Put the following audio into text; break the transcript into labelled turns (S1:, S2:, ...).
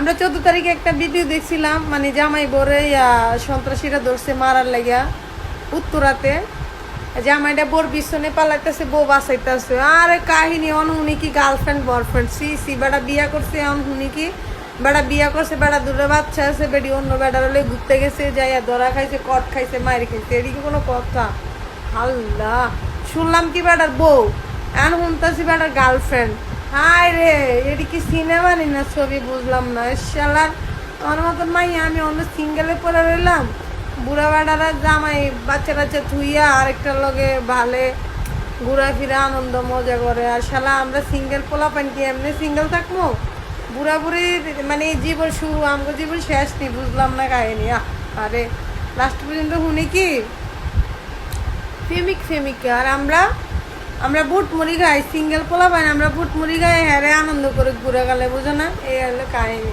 S1: আমরা চোদ্দ তারিখে একটা ভিডিও দেখছিলাম মানে জামাই বরে সন্ত্রাসীরা ধরছে মারার লাগিয়া উত্তরাতে। জামাইটা বোর পিছনে পালাইতেছে, বউ বাঁচাইতেছে। আরে কাহিনী অনহুনি কি গার্লফ্রেন্ড বয়ফ্রেন্ড সি সি বেটা বিয়া করছে অনহুনি কি? বেড়া বিয়া করছে বেড়া দুটো বাচ্চা আছে, বেটি অন্য বেটার হলে ঘুরতে গেছে, যাইয়া ধরা খাইছে, কট খাইছে মায়ের খাইছে। এদিকে কোনো কথা? আল্লাহ, শুনলাম কি বেটার বউ? এখন শুনতেছি বেটার গার্লফ্রেন্ড হাই রে এটি কি সিনেমা নি না ছবি? বুঝলাম না। শালার আমার মতন মাই আমি অন্য সিঙ্গেলে পরে রইলাম। বুড়া বেড়ারা জামাই, বাচ্চা টাচ্চা থুইয়া আরেকটার লগে ভালে ঘুরাফিরা, আনন্দ, মজা করে। আর শালা, আমরা সিঙ্গেল পোলা পান কি এমনি সিঙ্গেল থাকব বুড়া বুড়ি মানে জীবন শুরু আমাকে জীবন শেষ নি, বুঝলাম না কাহিনি। আরে লাস্ট পর্যন্ত শুনি কি? ফেমিক ফেমিক। আর আমরা? আমরা বুট মুড়ি খাই, সিঙ্গেল পোলা পাই আমরা বুট মুড়ি খাই হ্যাঁ আনন্দ করে ঘুরে গেলে, বুঝো না? এই হলো কাহিনী।